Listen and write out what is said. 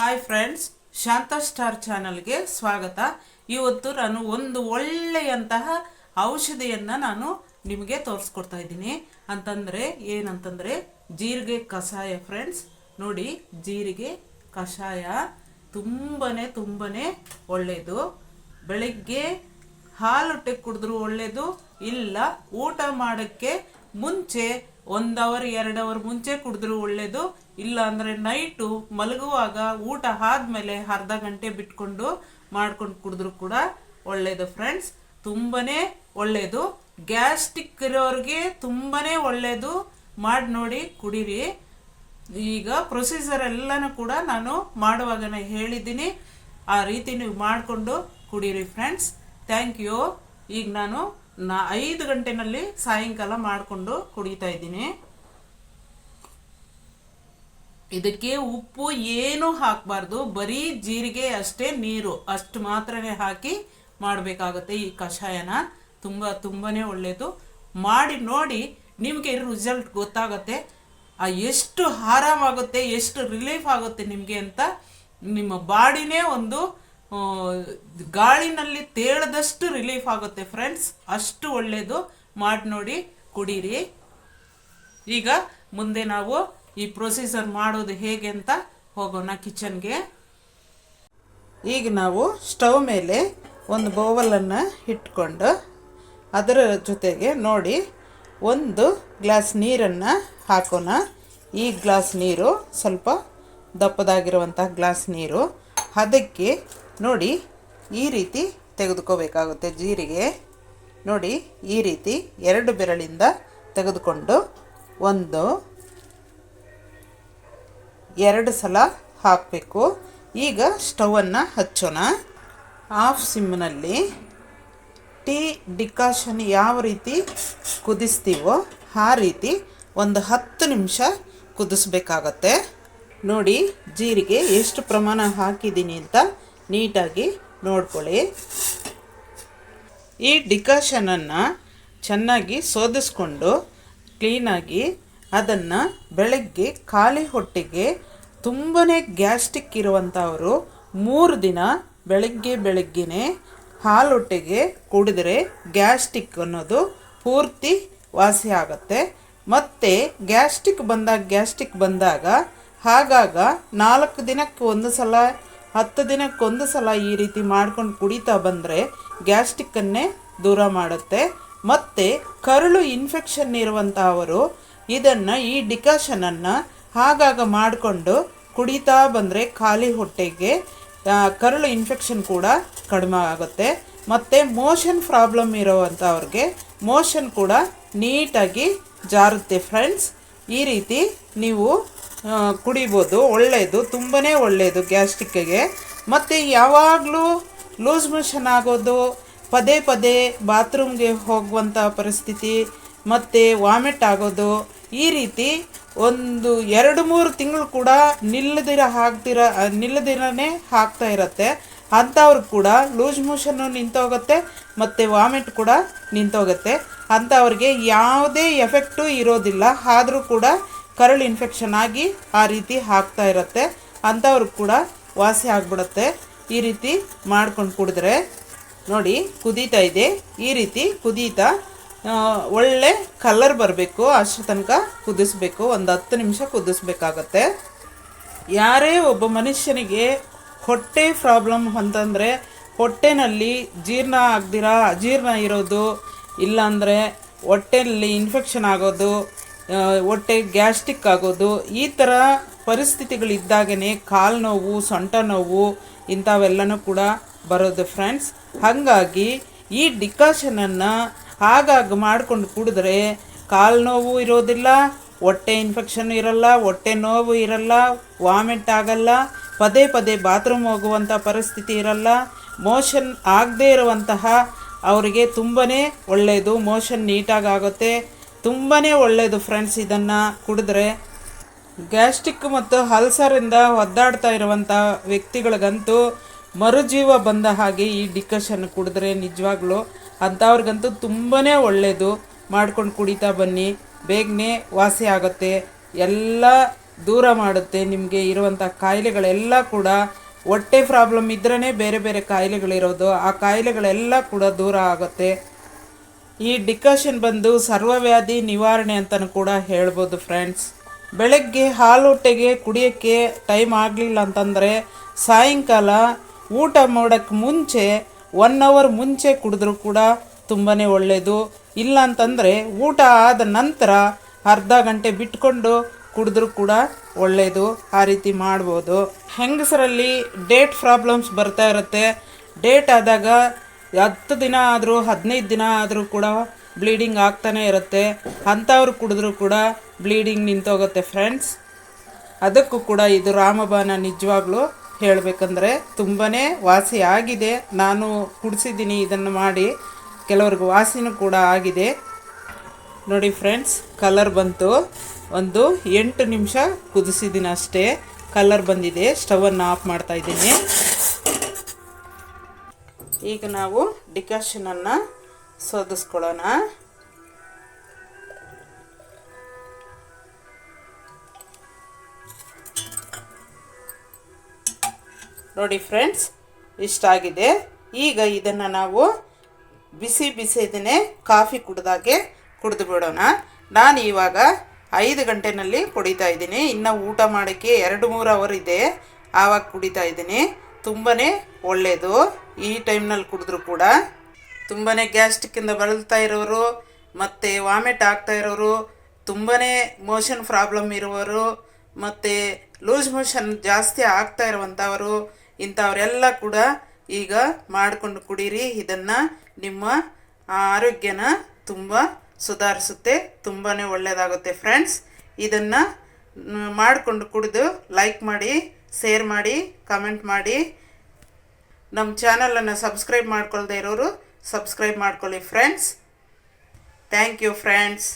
Hi friends ಶಾಂತ star ಚಾನಲ್ಗೆ ಸ್ವಾಗತ. ಇವತ್ತು ನಾನು ಒಂದು ಒಳ್ಳೆಯಂತಹ ಔಷಧಿಯನ್ನು ನಾನು ನಿಮಗೆ ತೋರಿಸ್ಕೊಡ್ತಾ ಇದ್ದೀನಿ. ಅಂತಂದರೆ ಏನಂತಂದರೆ ಜೀರಿಗೆ ಕಷಾಯ ಫ್ರೆಂಡ್ಸ್ ನೋಡಿ, ಜೀರಿಗೆ ಕಷಾಯ ತುಂಬಾ ತುಂಬಾ ಒಳ್ಳೆಯದು. ಹಾಲು ಹಾಲೊಟ್ಟೆ ಕುಡಿದ್ರೂ ಒಳ್ಳೆಯದು, ಇಲ್ಲ ಊಟ ಮಾಡೋಕ್ಕೆ ಮುಂಚೆ ಒಂದು ಅವರ್ ಎರಡು ಅವರ್ ಮುಂಚೆ ಕುಡಿದ್ರು ಒಳ್ಳೇದು. ಇಲ್ಲ ಅಂದರೆ ನೈಟು ಮಲಗುವಾಗ ಊಟ ಆದಮೇಲೆ ಅರ್ಧ ಗಂಟೆ ಬಿಟ್ಕೊಂಡು ಮಾಡ್ಕೊಂಡು ಕುಡಿದ್ರು ಕೂಡ ಒಳ್ಳೇದು ಫ್ರೆಂಡ್ಸ್. ತುಂಬಾ ಒಳ್ಳೆಯದು ಗ್ಯಾಸ್ಟಿಕ್ ಇರೋರಿಗೆ ತುಂಬಾ ಒಳ್ಳೆಯದು ಮಾಡಿ ನೋಡಿ, ಕುಡೀರಿ. ಈಗ ಪ್ರೊಸೀಜರ್ ಎಲ್ಲನೂ ಕೂಡ ನಾನು ಮಾಡುವಾಗನೇ ಹೇಳಿದ್ದೀನಿ. ಆ ರೀತಿ ನೀವು ಮಾಡಿಕೊಂಡು ಕುಡೀರಿ ಫ್ರೆಂಡ್ಸ್. Thank you. ಈಗ ನಾನು ನಾ ಐದು ಗಂಟೆನಲ್ಲಿ ಸಾಯಂಕಾಲ ಮಾಡಿಕೊಂಡು ಕುಡಿತಾ ಇದ್ದೀನಿ. ಇದಕ್ಕೆ ಉಪ್ಪು ಏನು ಹಾಕಬಾರ್ದು. ಬರೀ ಜೀರಿಗೆ ಅಷ್ಟೇ ನೀರು. ಅಷ್ಟು ಮಾತ್ರನೇ ಹಾಕಿ ಮಾಡಬೇಕಾಗುತ್ತೆ ಈ ಕಷಾಯನ. ತುಂಬ ತುಂಬಾ ಒಳ್ಳೆಯದು ಮಾಡಿ ನೋಡಿ ನಿಮಗೆ ರಿಸಲ್ಟ್ ಗೊತ್ತಾಗುತ್ತೆ. ಆ ಎಷ್ಟು ಆರಾಮಾಗುತ್ತೆ, ಎಷ್ಟು ರಿಲೀಫ್ ಆಗುತ್ತೆ ನಿಮಗೆ ಅಂತ ನಿಮ್ಮ ಬಾಡಿನೇ ಒಂದು ಗಾಳಿನಲ್ಲಿ ತೇಳದಷ್ಟು ರಿಲೀಫ್ ಆಗುತ್ತೆ ಫ್ರೆಂಡ್ಸ್ ಅಷ್ಟು ಒಳ್ಳೆಯದು ಮಾಡಿ ನೋಡಿ, ಕುಡೀರಿ. ಈಗ ಮುಂದೆ ನಾವು ಈ ಪ್ರೊಸೀಜರ್ ಮಾಡೋದು ಹೇಗೆ ಅಂತ ಹೋಗೋಣ ಕಿಚನ್ಗೆ ಈಗ ನಾವು ಸ್ಟವ್ ಮೇಲೆ ಒಂದು ಬೌವಲನ್ನು ಇಟ್ಕೊಂಡು, ಅದರ ಜೊತೆಗೆ ನೋಡಿ, ಒಂದು ಗ್ಲಾಸ್ ನೀರನ್ನು ಹಾಕೋಣ. ಈ ಗ್ಲಾಸ್ ನೀರು ಸ್ವಲ್ಪ ದಪ್ಪದಾಗಿರುವಂಥ ಗ್ಲಾಸ್ ನೀರು. ಅದಕ್ಕೆ ನೋಡಿ, ಈ ರೀತಿ ತೆಗೆದುಕೋಬೇಕಾಗುತ್ತೆ ಜೀರಿಗೆ. ನೋಡಿ, ಈ ರೀತಿ ಎರಡು ಬೆರಳಿಂದ ತೆಗೆದುಕೊಂಡು ಒಂದು, ಎರಡು ಸಲ ಹಾಕಬೇಕು. ಈಗ ಸ್ಟವನ್ನು ಹಚ್ಚೋಣ. ಆಫ್ ಸಿಮ್ನಲ್ಲಿ ಟೀ ಡಿಕಾಷನ್ ಯಾವ ರೀತಿ ಕುದಿಸ್ತೀವೋ ಆ ರೀತಿ ಒಂದು ಹತ್ತು ನಿಮಿಷ ಕುದಿಸ್ಬೇಕಾಗತ್ತೆ. ನೋಡಿ, ಜೀರಿಗೆ ಎಷ್ಟು ಪ್ರಮಾಣ ಹಾಕಿದ್ದೀನಿ ಅಂತ ನೀಟಾಗಿ ನೋಡ್ಕೊಳ್ಳಿ. ಈ ಡಿಕಾಷನನ್ನು ಚೆನ್ನಾಗಿ ಸೋದಿಸ್ಕೊಂಡು ಕ್ಲೀನಾಗಿ ಅದನ್ನು ಬೆಳಗ್ಗೆ ಖಾಲಿ ಹೊಟ್ಟೆಗೆ ತುಂಬಾ ಗ್ಯಾಸ್ಟಿಕ್ ಇರುವಂಥವರು ಮೂರು ದಿನ ಬೆಳಗ್ಗೆ ಬೆಳಗ್ಗೆನೇ ಹಾಲು ಹೊಟ್ಟೆಗೆ ಕುಡಿದ್ರೆ ಗ್ಯಾಸ್ಟಿಕ್ ಅನ್ನೋದು ಪೂರ್ತಿ ವಾಸಿ ಆಗುತ್ತೆ. ಮತ್ತು ಗ್ಯಾಸ್ಟಿಕ್ ಬಂದಾಗ ಗ್ಯಾಸ್ಟಿಕ್ ಬಂದಾಗ ಹಾಗಾಗ ನಾಲ್ಕು ದಿನಕ್ಕೆ ಒಂದು ಸಲ ಹತ್ತು ದಿನಕ್ಕೊಂದು ಸಲ ಈ ರೀತಿ ಮಾಡ್ಕೊಂಡು ಕುಡಿತಾ ಬಂದರೆ ಗ್ಯಾಸ್ಟಿಕ್ಕನ್ನೇ ದೂರ ಮಾಡುತ್ತೆ. ಮತ್ತು ಕರುಳು ಇನ್ಫೆಕ್ಷನ್ ಇರುವಂಥವರು ಇದನ್ನು ಈ ಡಿಕಾಷನನ್ನು ಹಾಗಾಗ ಮಾಡಿಕೊಂಡು ಕುಡಿತಾ ಬಂದರೆ ಖಾಲಿ ಹೊಟ್ಟೆಗೆ ಕರುಳು ಇನ್ಫೆಕ್ಷನ್ ಕೂಡ ಕಡಿಮೆ ಆಗುತ್ತೆ. ಮತ್ತು ಮೋಷನ್ ಪ್ರಾಬ್ಲಮ್ ಇರೋವಂಥವ್ರಿಗೆ ಮೋಷನ್ ಕೂಡ ನೀಟಾಗಿ ಜಾರುತ್ತೆ ಫ್ರೆಂಡ್ಸ್. ಈ ರೀತಿ ನೀವು ಕುಡಿಬೋದು ಒಳ್ಳೆಯದು ತುಂಬಾ ಒಳ್ಳೆಯದು ಗ್ಯಾಸ್ಟ್ರಿಕ್ಕಿಗೆ. ಮತ್ತು ಯಾವಾಗಲೂ ಲೂಸ್ ಮೋಷನ್ ಆಗೋದು, ಪದೇ ಪದೇ ಬಾತ್ರೂಮ್ಗೆ ಹೋಗುವಂಥ ಪರಿಸ್ಥಿತಿ, ಮತ್ತು ವಾಮಿಟ್ ಆಗೋದು, ಈ ರೀತಿ ಒಂದು ಎರಡು ಮೂರು ತಿಂಗಳು ಕೂಡ ನಿಲ್ಲದಿರ ಹಾಕ್ತಿರ ನಿಲ್ಲದಿರನೇ ಹಾಕ್ತಾ ಇರತ್ತೆ. ಅಂಥವ್ರು ಕೂಡ ಲೂಸ್ ಮೋಷನ್ನು ನಿಂತೋಗುತ್ತೆ, ಮತ್ತು ವಾಮಿಟ್ ಕೂಡ ನಿಂತೋಗುತ್ತೆ. ಅಂಥವ್ರಿಗೆ ಯಾವುದೇ ಎಫೆಕ್ಟು ಇರೋದಿಲ್ಲ, ಆದರೂ ಕೂಡ ಕರಳು ಇನ್ಫೆಕ್ಷನ್ ಆಗಿ ಆ ರೀತಿ ಹಾಕ್ತಾ ಇರುತ್ತೆ. ಅಂಥವ್ರಿಗೆ ಕೂಡ ವಾಸಿ ಆಗಿಬಿಡುತ್ತೆ. ಈ ರೀತಿ ಮಾಡ್ಕೊಂಡು ಕುಡಿದ್ರೆ ನೋಡಿ ಕುದೀತಾ ಇದೆ. ಈ ರೀತಿ ಕುದೀತಾ ಒಳ್ಳೆ ಕಲರ್ ಬರಬೇಕು. ಅಷ್ಟು ತನಕ ಕುದಿಸ್ಬೇಕು. ಒಂದು ಹತ್ತು ನಿಮಿಷ ಕುದಿಸ್ಬೇಕಾಗತ್ತೆ. ಯಾರೇ ಒಬ್ಬ ಮನುಷ್ಯನಿಗೆ ಹೊಟ್ಟೆ ಪ್ರಾಬ್ಲಮ್ ಅಂತಂದರೆ ಹೊಟ್ಟೆನಲ್ಲಿ ಜೀರ್ಣ ಆಗ್ದಿರ ಅಜೀರ್ಣ ಇರೋದು ಇಲ್ಲಾಂದರೆ ಹೊಟ್ಟೆಯಲ್ಲಿ ಇನ್ಫೆಕ್ಷನ್ ಆಗೋದು ಹೊಟ್ಟೆ ಗ್ಯಾಸ್ಟಿಕ್ ಆಗೋದು, ಈ ಥರ ಪರಿಸ್ಥಿತಿಗಳಿದ್ದಾಗೇ ಕಾಲು ನೋವು, ಸೊಂಟ ನೋವು, ಇಂಥವೆಲ್ಲನೂ ಕೂಡ ಬರೋದು ಫ್ರೆಂಡ್ಸ್ ಹಾಗಾಗಿ ಈ ಡಿಕಾಷನನ್ನು ಆಗಾಗ ಮಾಡಿಕೊಂಡು ಕುಡಿದ್ರೆ ಕಾಲು ನೋವು ಇರೋದಿಲ್ಲ, ಹೊಟ್ಟೆ ಇನ್ಫೆಕ್ಷನ್ ಇರಲ್ಲ, ಹೊಟ್ಟೆ ನೋವು ಇರಲ್ಲ ವಾಮಿಟ್ ಆಗಲ್ಲ, ಪದೇ ಪದೇ ಬಾತ್ರೂಮ್ ಹೋಗುವಂಥ ಪರಿಸ್ಥಿತಿ ಇರಲ್ಲ ಮೋಷನ್ ಆಗದೇ ಇರುವಂತಹ ಅವರಿಗೆ ತುಂಬನೇ ಒಳ್ಳೆಯದು ಮೋಷನ್ ನೀಟಾಗಿ ಆಗುತ್ತೆ. ತುಂಬನೇ ಒಳ್ಳೆಯದು ಫ್ರೆಂಡ್ಸ್ ಇದನ್ನು ಕುಡಿದ್ರೆ ಗ್ಯಾಸ್ಟ್ರಿಕ್ ಮತ್ತು ಹಲ್ಸರಿಂದ ಒದ್ದಾಡ್ತಾ ಇರುವಂಥ ವ್ಯಕ್ತಿಗಳಿಗಂತೂ ಮರುಜೀವ ಬಂದ ಹಾಗೆ ಈ ಡಿಕಷನ್ ಕುಡಿದ್ರೆ ನಿಜವಾಗ್ಲೂ ಅಂಥವ್ರಿಗಂತೂ ತುಂಬಾ ಒಳ್ಳೆಯದು ಮಾಡ್ಕೊಂಡು ಕುಡಿತಾ ಬನ್ನಿ. ಬೇಗನೆ ವಾಸಿ ಆಗುತ್ತೆ, ಎಲ್ಲ ದೂರ ಮಾಡುತ್ತೆ, ನಿಮಗೆ ಇರುವಂಥ ಕಾಯಿಲೆಗಳೆಲ್ಲ ಕೂಡ ಹೊಟ್ಟೆ ಪ್ರಾಬ್ಲಮ್ ಇದ್ರೇ ಬೇರೆ ಬೇರೆ ಕಾಯಿಲೆಗಳಿರೋದು, ಆ ಕಾಯಿಲೆಗಳೆಲ್ಲ ಕೂಡ ದೂರ ಆಗುತ್ತೆ. ಈ ಡಿಕಾಷನ್ ಬಂದು ಸರ್ವವ್ಯಾಧಿ ನಿವಾರಣೆ ಅಂತಲೂ ಕೂಡ ಹೇಳ್ಬೋದು ಫ್ರೆಂಡ್ಸ್ ಬೆಳಗ್ಗೆ ಹಾಲು ಹೊಟ್ಟೆಗೆ ಕುಡಿಯೋಕ್ಕೆ ಟೈಮ್ ಆಗಲಿಲ್ಲ ಅಂತಂದರೆ ಸಾಯಂಕಾಲ ಊಟ ಮಾಡೋಕ್ಕೆ ಮುಂಚೆ ಒನ್ ಅವರ್ ಮುಂಚೆ ಕುಡಿದ್ರೂ ಕೂಡ ತುಂಬಾ ಒಳ್ಳೆಯದು ಇಲ್ಲ ಅಂತಂದರೆ ಊಟ ಆದ ನಂತರ ಅರ್ಧ ಗಂಟೆ ಬಿಟ್ಕೊಂಡು ಕುಡಿದ್ರೂ ಕೂಡ ಒಳ್ಳೆಯದು ಆ ರೀತಿ ಮಾಡ್ಬೋದು. ಹೆಂಗಸರಲ್ಲಿ ಡೇಟ್ ಪ್ರಾಬ್ಲಮ್ಸ್ ಬರ್ತಾ ಇರುತ್ತೆ. ಡೇಟ್ ಆದಾಗ ಹತ್ತು ದಿನ ಆದರೂ, ಹದಿನೈದು ದಿನ ಆದರೂ ಕೂಡ ಬ್ಲೀಡಿಂಗ್ ಆಗ್ತಾನೆ ಇರುತ್ತೆ. ಅಂಥವ್ರು ಕುಡಿದ್ರೂ ಕೂಡ ಬ್ಲೀಡಿಂಗ್ ನಿಂತೋಗುತ್ತೆ ಫ್ರೆಂಡ್ಸ್ ಅದಕ್ಕೂ ಕೂಡ ಇದು ರಾಮಬಾನ ನಿಜವಾಗ್ಲೂ ಹೇಳಬೇಕಂದ್ರೆ ತುಂಬಾ ವಾಸಿ ಆಗಿದೆ. ನಾನು ಕುಡಿಸಿದ್ದೀನಿ ಇದನ್ನು ಮಾಡಿ. ಕೆಲವ್ರಿಗೆ ವಾಸಿನೂ ಕೂಡ ಆಗಿದೆ. ನೋಡಿ ಫ್ರೆಂಡ್ಸ್ ಕಲರ್ ಬಂತು. ಒಂದು ಎಂಟು ನಿಮಿಷ ಕುದಿಸಿದ್ದೀನಿ ಅಷ್ಟೇ. ಕಲರ್ ಬಂದಿದೆ. ಸ್ಟವನ್ನು ಆಫ್ ಮಾಡ್ತಾ ಇದ್ದೀನಿ. ಈಗ ನಾವು ಡಿಕಾಷನನ್ನು ಸೋದಿಸ್ಕೊಳ್ಳೋಣ. ನೋಡಿ ಫ್ರೆಂಡ್ಸ್ ಇಷ್ಟಾಗಿದೆ ಈಗ ಇದನ್ನು ನಾವು ಬಿಸಿ ಬಿಸಿ ಇದನ್ನೆ ಕಾಫಿ ಕುಡ್ದಾಗೆ ಕುಡಿದು ಬಿಡೋಣ. ನಾನು ಇವಾಗ ಐದು ಗಂಟೆನಲ್ಲಿ ಕುಡಿತಾ ಇದ್ದೀನಿ. ಇನ್ನು ಊಟ ಮಾಡೋಕ್ಕೆ ಎರಡು ಮೂರು ಅವರ್ ಇದೆ. ಆವಾಗ ಕುಡಿತಾ ಇದ್ದೀನಿ. ತುಂಬಾ ಒಳ್ಳೆಯದು ಈ ಟೈಮ್ನಲ್ಲಿ ಕುಡಿದ್ರೂ ಕೂಡ ತುಂಬಾ ಗ್ಯಾಸ್ಟಿಕ್ಕಿಂದ ಬಳಲ್ತಾ ಇರೋರು, ಮತ್ತು ವಾಮಿಟ್ ಆಗ್ತಾ ಇರೋರು ತುಂಬಾ ಮೋಷನ್ ಪ್ರಾಬ್ಲಮ್ ಇರುವವರು ಮತ್ತು ಲೂಸ್ ಮೋಷನ್ ಜಾಸ್ತಿ ಆಗ್ತಾ ಇರುವಂಥವರು, ಇಂಥವರೆಲ್ಲ ಕೂಡ ಈಗ ಮಾಡಿಕೊಂಡು ಕುಡೀರಿ. ಇದನ್ನು ನಿಮ್ಮ ಆರೋಗ್ಯನ ತುಂಬ ಸುಧಾರಿಸುತ್ತೆ ತುಂಬಾ ಒಳ್ಳೆಯದಾಗುತ್ತೆ ಫ್ರೆಂಡ್ಸ್. ಇದನ್ನು ಮಾಡಿಕೊಂಡು ಕುಡಿದು ಲೈಕ್ ಮಾಡಿ. ಶೇರ್ ಮಾಡಿ ಕಮೆಂಟ್ ಮಾಡಿ. ನಮ್ಮ ಚಾನಲನ್ನು ಸಬ್ಸ್ಕ್ರೈಬ್ ಮಾಡ್ಕೊಳ್ದೇ ಇರೋರು ಸಬ್ಸ್ಕ್ರೈಬ್ ಮಾಡ್ಕೊಳ್ಳಿ ಫ್ರೆಂಡ್ಸ್ ಥ್ಯಾಂಕ್ ಯು ಫ್ರೆಂಡ್ಸ್